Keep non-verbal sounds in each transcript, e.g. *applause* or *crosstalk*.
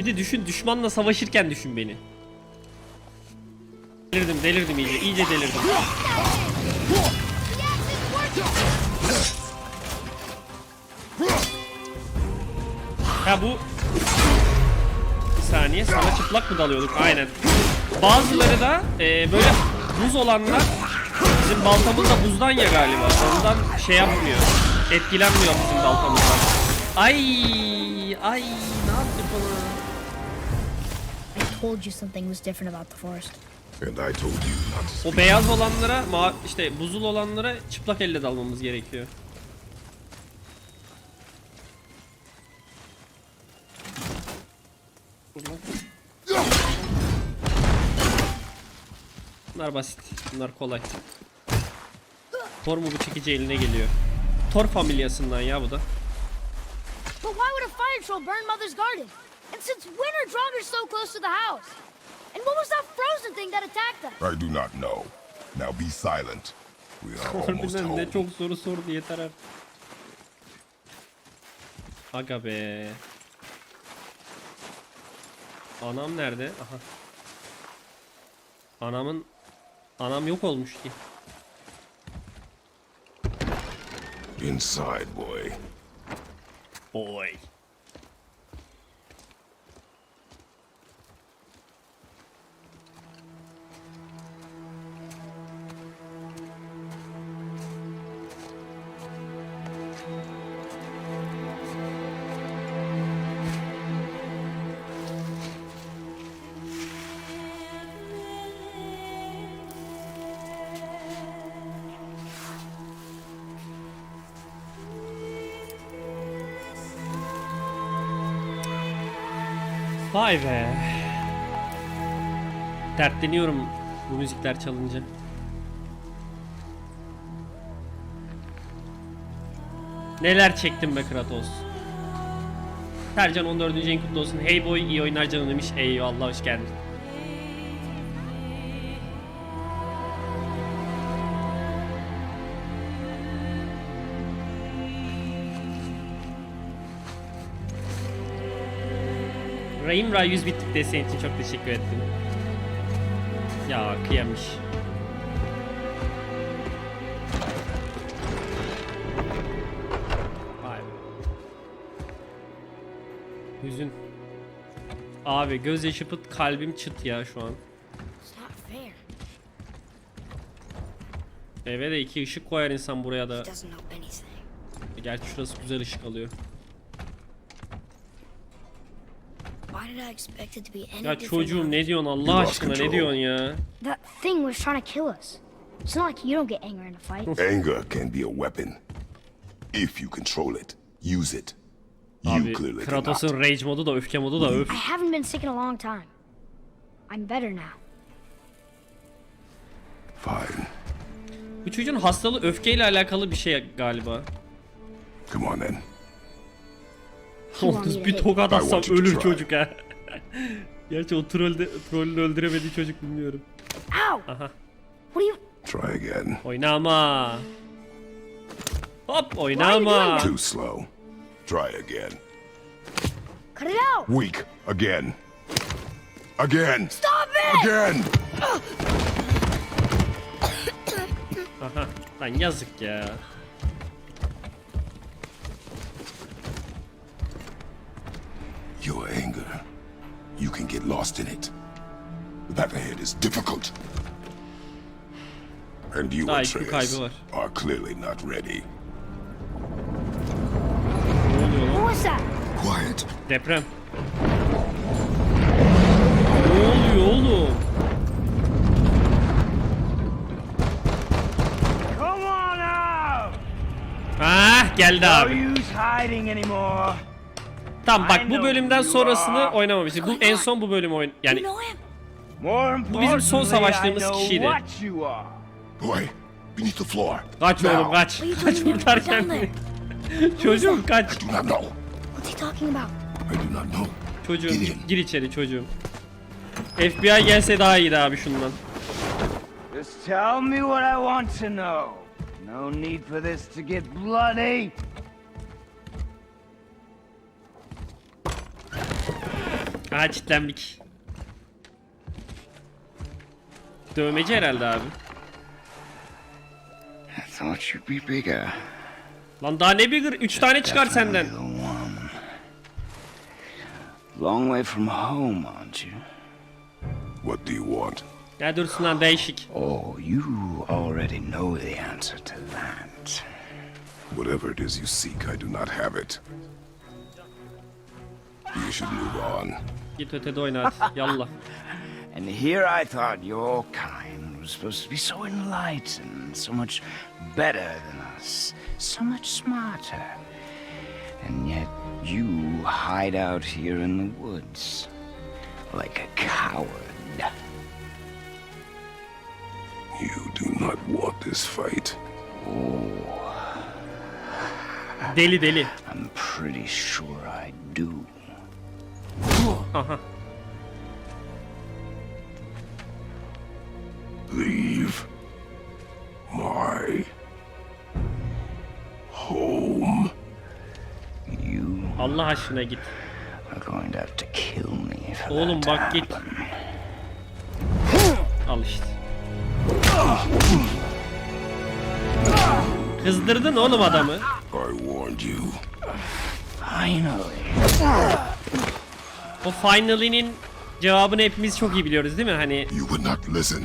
Bir de düşün düşmanla savaşırken düşün beni. Delirdim delirdim iyice iyice delirdim. Ha bu bir saniye sana çıplak mı dalıyorduk? Aynen. Bazıları da e, böyle buz olanlar bizim baltamız da buzdan ya galiba. Ondan şey yapmıyor. Etkilenmiyor bizim baltamızdan. Ay ay ne yaptık ona? Told you something was different about the forest. And I told you not to O beyaz olanlara, ma işte buzul olanlara çıplak elle dalmamız gerekiyor. Bunlar basit. Bunlar kolay. Thor mu bu çekici eline geliyor. Thor familyasından ya bu da. But why would a fire troll burn Mother's garden? And since when are Draugrs so close to the house? And what was that frozen thing that attacked us? I do not know. Now be silent. We are *laughs* almost Harbiden ne home. çok soru sordu yeter artık. Aga be. Anam nerede? Aha. Anamın anam yok olmuş ki. Inside, boy. Oy. Vay be. Dertleniyorum bu müzikler çalınca. Neler çektim be Kratos. Sercan 14. en olsun. Hey boy iyi oyunlar canım demiş. Eyvallah hoş geldin. Rahim Ra 100 bittik desteğin için çok teşekkür ettim. Ya kıyamış. Vay. Hüzün. Abi gözyaşı pıt kalbim çıt ya şu an. Eve de iki ışık koyar insan buraya da. Anything. Gerçi şurası güzel ışık alıyor. Ya çocuğum ne diyorsun Allah aşkına ne diyorsun ya? That thing was trying to kill us. It's not like you don't get angry in a fight. *laughs* Anger can be a weapon. If you control it, use it. You Abi. Kratos'un rage modu da öfke modu da öf. I haven't been sick in a long time. I'm better now. Fine. Bu çocuğun hastalığı öfkeyle alakalı bir şey galiba. Come on then. Yalnız bir tokat atsam ölür çocuk ha. Gerçi o trollde, trollün öldüremediği çocuk bilmiyorum. Ow! Aha. You? Try again. Oynama. Hop oynama. Too slow. Try again. Cut it out! Weak. Again. Again. Stop it! Again. *coughs* Aha. Lan yazık ya. Your anger. You can get lost in it. The path ahead is difficult. And you, Daha IQ Atreus, kaybı are clearly not ready. Ne? What was that? Quiet. Deprem. Ne oluyor oğlum? Come on out! Ah geldi No use hiding anymore. Tamam bak I bu bölümden sonrasını oynamamıştık. Bu en son bu bölüm oyun You yani? More bizim son savaştığımız I kişiydi. Boy, beneath the floor. kaç Now. oğlum kaç. What are you Kaç kurtar kendini. *laughs* Çocuğum kaç. Do not know. What's he talking about? I do not know. Çocuğum gir içeri çocuğum. FBI gelse daha iyiydi abi şundan. Just tell me what I want to know. No need for this to get bloody. Aha çitlendik. Dövmeci herhalde abi. I thought you'd be bigger. Lan daha ne bigger? 3 tane çıkar senden. Long way from home, aren't you? What do you want? Ya dursun lan değişik. Oh, you already know the answer to that. Whatever it is you seek, I do not have it. You should move on. Git ötede oyna hadi. Yallah. And here I thought your kind was supposed to be so enlightened, so much better than us, so much smarter. And yet you hide out here in the woods like a coward. You do not want this fight. Oh. Deli deli. I'm pretty sure I do. Aha. Leave my home. You Allah aşkına git. are going to have to kill me for Oğlum bak git. Al işte. Kızdırdın oğlum adamı. I warned you. Finally. O finally'nin cevabını hepimiz çok iyi biliyoruz değil mi? Hani You would not listen.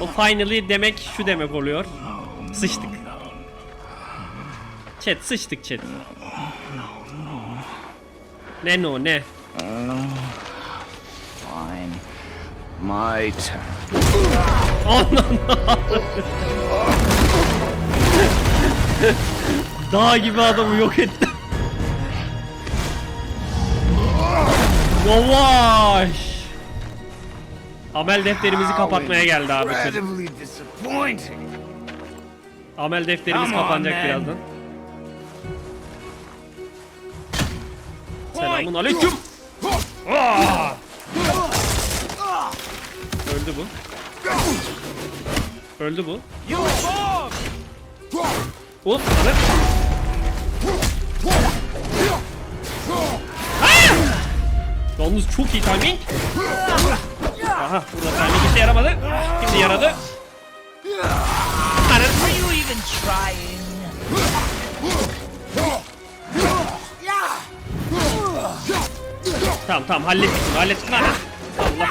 o finally demek şu demek oluyor. Sıçtık. Chat sıçtık chat. Ne no ne? Fine. My turn. Dağ gibi adamı yok etti. Yavaş. Amel defterimizi kapatmaya geldi abi. çocuk. Amel defterimiz kapanacak birazdan. Selamun aleyküm. Aa! Öldü bu. Öldü bu. Of lan. Yalnız çok iyi timing. Aha burada timing işe yaramadı. Şimdi yaradı. Are you even trying? Tamam tamam hallettik bunu hallettik. Allah.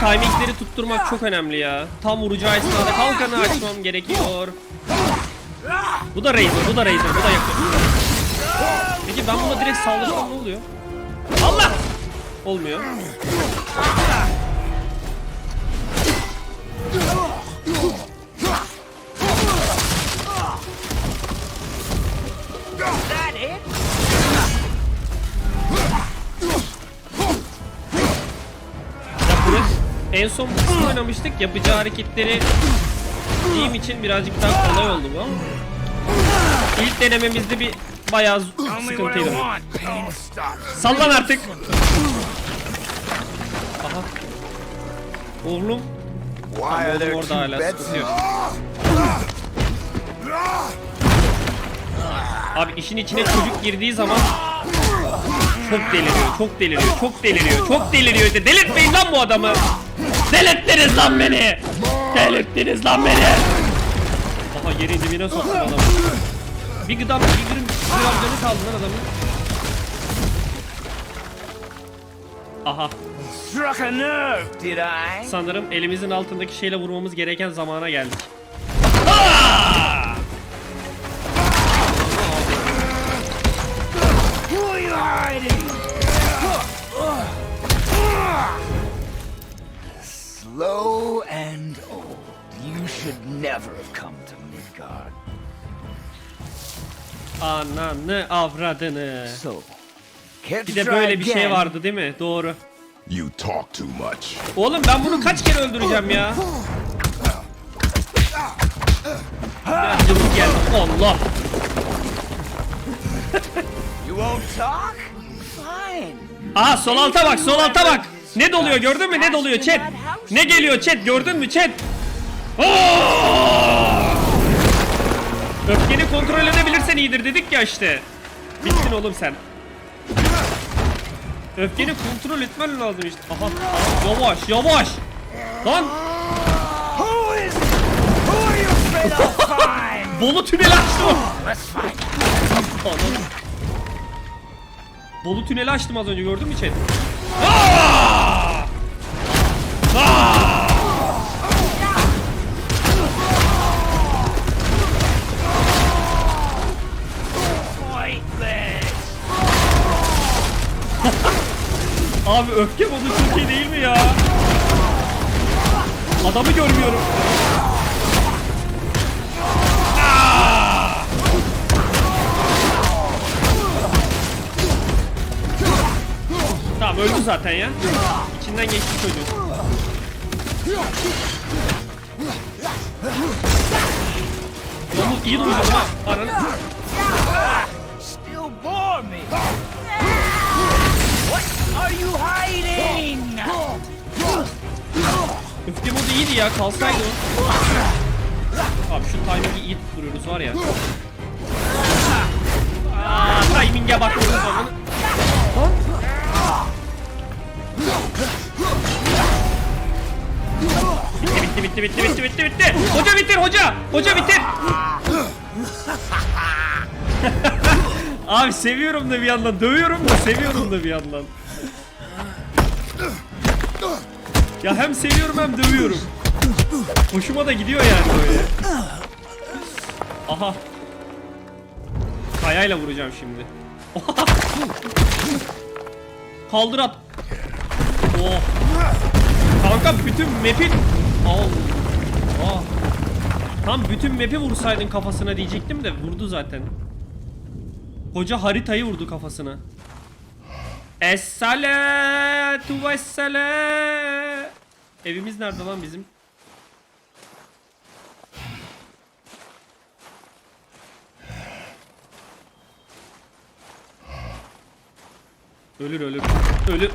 Timingleri tutturmak çok önemli ya. Tam vuracağı esnada kalkanı açmam gerekiyor. Bu da Razer, bu da Razer, bu da yakın. Peki ben buna direkt saldırsam ne oluyor? Allah! Olmuyor. En son bu kısmı oynamıştık. Yapacağı hareketleri diyeyim için birazcık daha kolay oldu bu ama. İlk denememizde bir bayağı sıkıntıydı. Sallan artık. Aha. Oğlum. Tamam, oğlum orada hala sıkıntı yok. Abi işin içine çocuk girdiği zaman çok deliriyor, çok deliriyor, çok deliriyor, çok deliriyor. İşte delirtmeyin lan bu adamı. Delirttiniz lan beni. Delirttiniz lan beni. Aha yerin dibine soktum adamı. Bir gıdam, bir gırım, bir gram canı kaldı lan adamın. Aha Struck a nerve, did I? sanırım elimizin altındaki şeyle vurmamız gereken zamana geldik. Aa! Never have come to Midgard. Ananı avradını. So, Bir de böyle bir şey vardı değil mi? Doğru. You talk too much. Oğlum ben bunu kaç kere öldüreceğim ya? Geldi. Allah. You won't talk? Fine. Aha sol alta bak sol alta bak. Ne doluyor gördün mü ne doluyor chat? Ne geliyor chat gördün mü chat? Aa! Öfkeni kontrol edebilirsen iyidir dedik ya işte. Bittin oğlum sen. Öfkeni kontrol etmen lazım işte. Aha, aha, yavaş yavaş. Lan? *laughs* Bolu tüneli açtım. Anam. Bolu tüneli açtım az önce gördün mü chat? Abi öfke modu çok iyi değil mi ya? Adamı görmüyorum. Tamam öldü zaten ya. İçinden geçti çocuğun. Yalnız iyi duydun ha. Ananı. Still bore me. Are you hiding? Öfke modu iyiydi ya kalsaydı o. Abi şu timing'i iyi tutturuyoruz var ya. Aa, timing'e bak vurdu zaman. Bitti bitti bitti bitti bitti bitti. Hoca bitir hoca. Hoca bitir. *laughs* Abi seviyorum da bir yandan dövüyorum da seviyorum da bir yandan. Ya hem seviyorum hem dövüyorum. Hoşuma da gidiyor yani böyle. Aha. Kayayla vuracağım şimdi. Kaldır at. Oh. Kanka bütün map'i... Allah. Tam bütün map'i vursaydın kafasına diyecektim de vurdu zaten. Koca haritayı vurdu kafasına. Es-salatu vesselam. Evimiz nerede lan bizim? Ölür ölür. Ölür.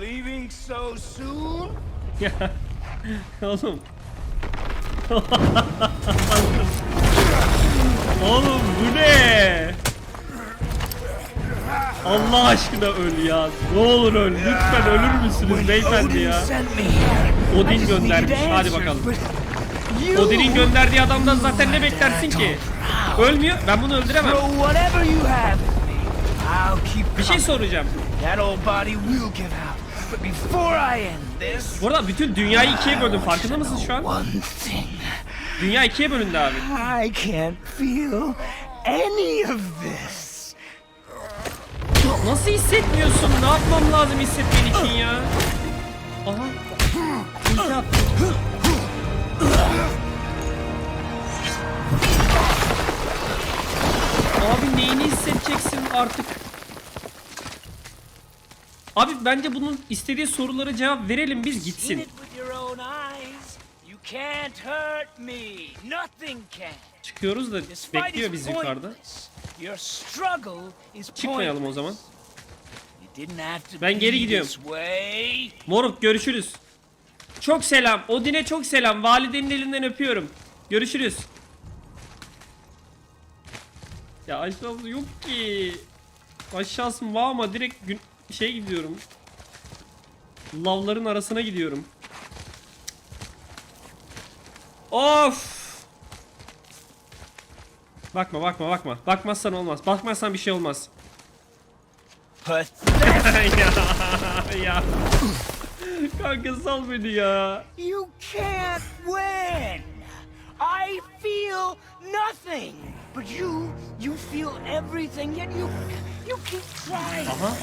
Leaving so soon? *laughs* Ya. Oğlum. *laughs* Allah aşkına öl ya. Ne olur öl. Lütfen ölür müsünüz beyefendi ya? Odin göndermiş. Hadi bakalım. Odin'in gönderdiği adamdan zaten ne beklersin ki? Ölmüyor. Ben bunu öldüremem. Bir şey soracağım. That old body will give out. But before I end this, Bu arada bütün dünyayı ikiye böldüm. Farkında mısın şu an? Dünya ikiye bölündü abi. I can't feel any of this. Nasıl hissetmiyorsun? Ne yapmam lazım hissetmen için ya? Aha. Attı. Abi neyini hissedeceksin artık? Abi bence bunun istediği sorulara cevap verelim biz gitsin. Çıkıyoruz da bekliyor bizi yukarıda. Pointless. Your struggle is Çıkmayalım o zaman. Ben geri gidiyorum. Moruk görüşürüz. Çok selam. Odin'e çok selam. Validenin elinden öpüyorum. Görüşürüz. Ya aşağısı yok ki. Aşağısı var ama direkt gün şey gidiyorum. Lavların arasına gidiyorum. Of. Bakma bakma bakma. Bakmazsan olmaz. Bakmazsan bir şey olmaz. *laughs* Ya ya. Kanka sal beni ya. You can't win. I feel nothing. But you, you feel everything, yet you, you keep trying. Aha.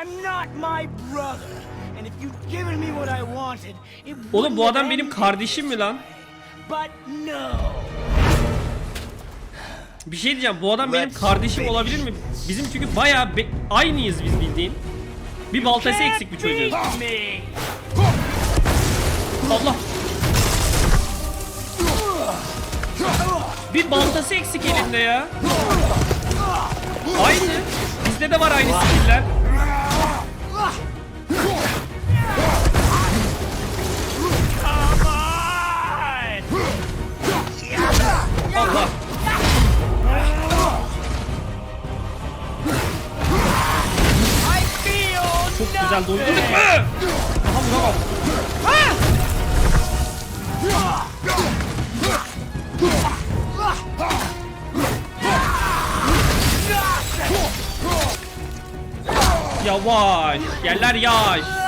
I'm not my brother. And if you'd given me what I wanted, it Oğlum bu adam benim kardeşim mi lan? But no. Bir şey diyeceğim bu adam benim kardeşim olabilir mi? Bizim çünkü bayağı aynıyız biz bildiğin. Bir baltası eksik. Beat me. Allah. Bir baltası eksik elinde ya. Aynı. Bizde de var aynı skiller. Güzel doydurduk mu? Aha vuramam. Ah! Yavaş. Yerler yavaş. Ay.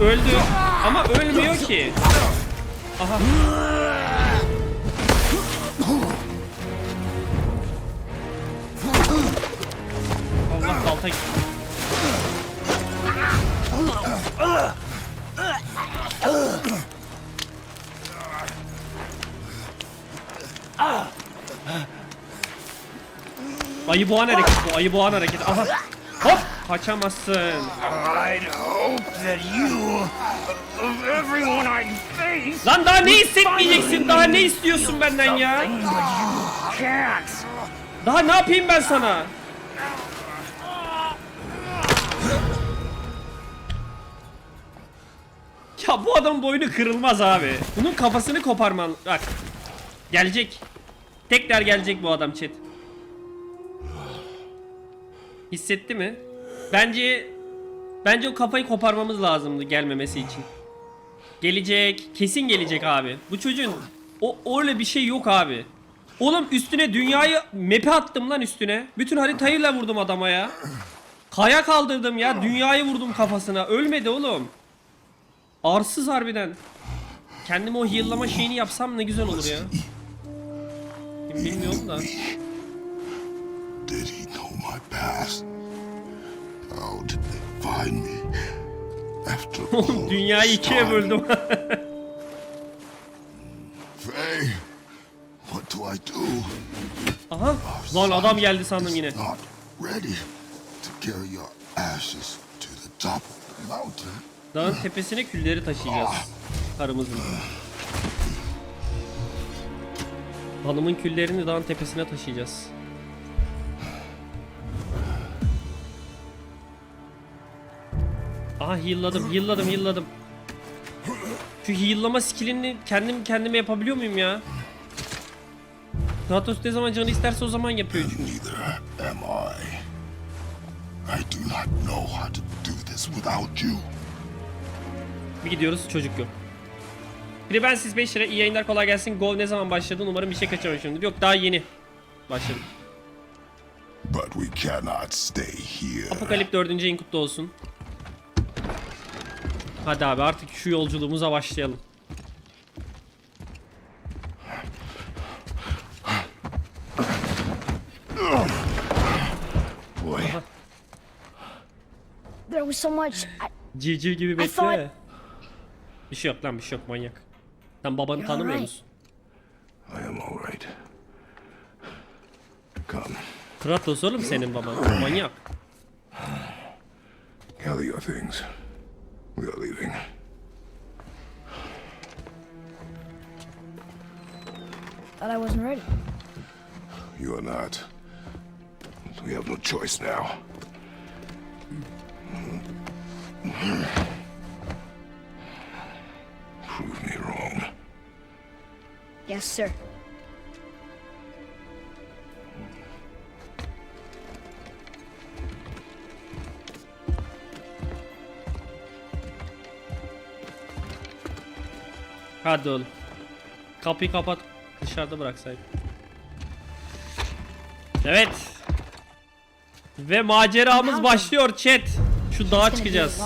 Öldü ama ölmüyor ki. Aha. Allah balta gitti. Ayı boğan hareket bu, ayı boğan hareket. Aha. Hop! Kaçamazsın. I'd hope that you, of everyone I face, Lan daha ne hissetmeyeceksin? Daha ne istiyorsun benden ya? Daha ne yapayım ben sana? Ya bu adam boynu kırılmaz abi. Bunun kafasını koparman... Bak. Gelecek. Tekrar gelecek bu adam chat. Hissetti mi? Bence... Bence o kafayı koparmamız lazımdı gelmemesi için. Gelecek. Kesin gelecek abi. Bu çocuğun... O öyle bir şey yok abi. Oğlum üstüne dünyayı map'e attım lan üstüne. Bütün haritayla vurdum adama ya. Kaya kaldırdım ya. Dünyayı vurdum kafasına. Ölmedi oğlum. Arsız harbiden. Kendime o heal'lama şeyini yapsam ne güzel olur ya. Bilmiyorum da. They find me? After *laughs* all Dünyayı ikiye böldüm. *laughs* Faye, what do I do? Aha. Lan adam geldi sandım yine. Not ready to carry your ashes to the top of the mountain. Dağın tepesine külleri taşıyacağız. Karımızla. Hanımın küllerini dağın tepesine taşıyacağız. Aha heal'ladım, heal'ladım, heal'ladım. Şu heal'lama skillini kendim kendime yapabiliyor muyum ya? Kratos ne zaman canı isterse o zaman yapıyor çünkü. Neither am I. I do not know how to do this without you. Bir gidiyoruz çocuk yok. Biri ben siz 5 lira iyi yayınlar kolay gelsin. Go ne zaman başladın? Umarım bir şey kaçırmamışımdır. Yok daha yeni başladım. But we cannot stay here. Apokalip 4. ayın kutlu olsun. Hadi abi artık şu yolculuğumuza başlayalım. Boy, There was so much. I, Civciv gibi bekle. thought- Bir şey yok lan bir şey yok manyak. Sen babanı You're tanımıyor alright. musun? I am all right. Come, Kratos oğlum senin baban. Manyak. gather your things. We are leaving. thought I wasn't ready. You are not. We have no choice now. Prove me wrong. Yes, sir. Hadi oğlum. Kapıyı kapat. Dışarıda bıraksaydın. Evet. Ve maceramız başlıyor chat. Şu dağa çıkacağız.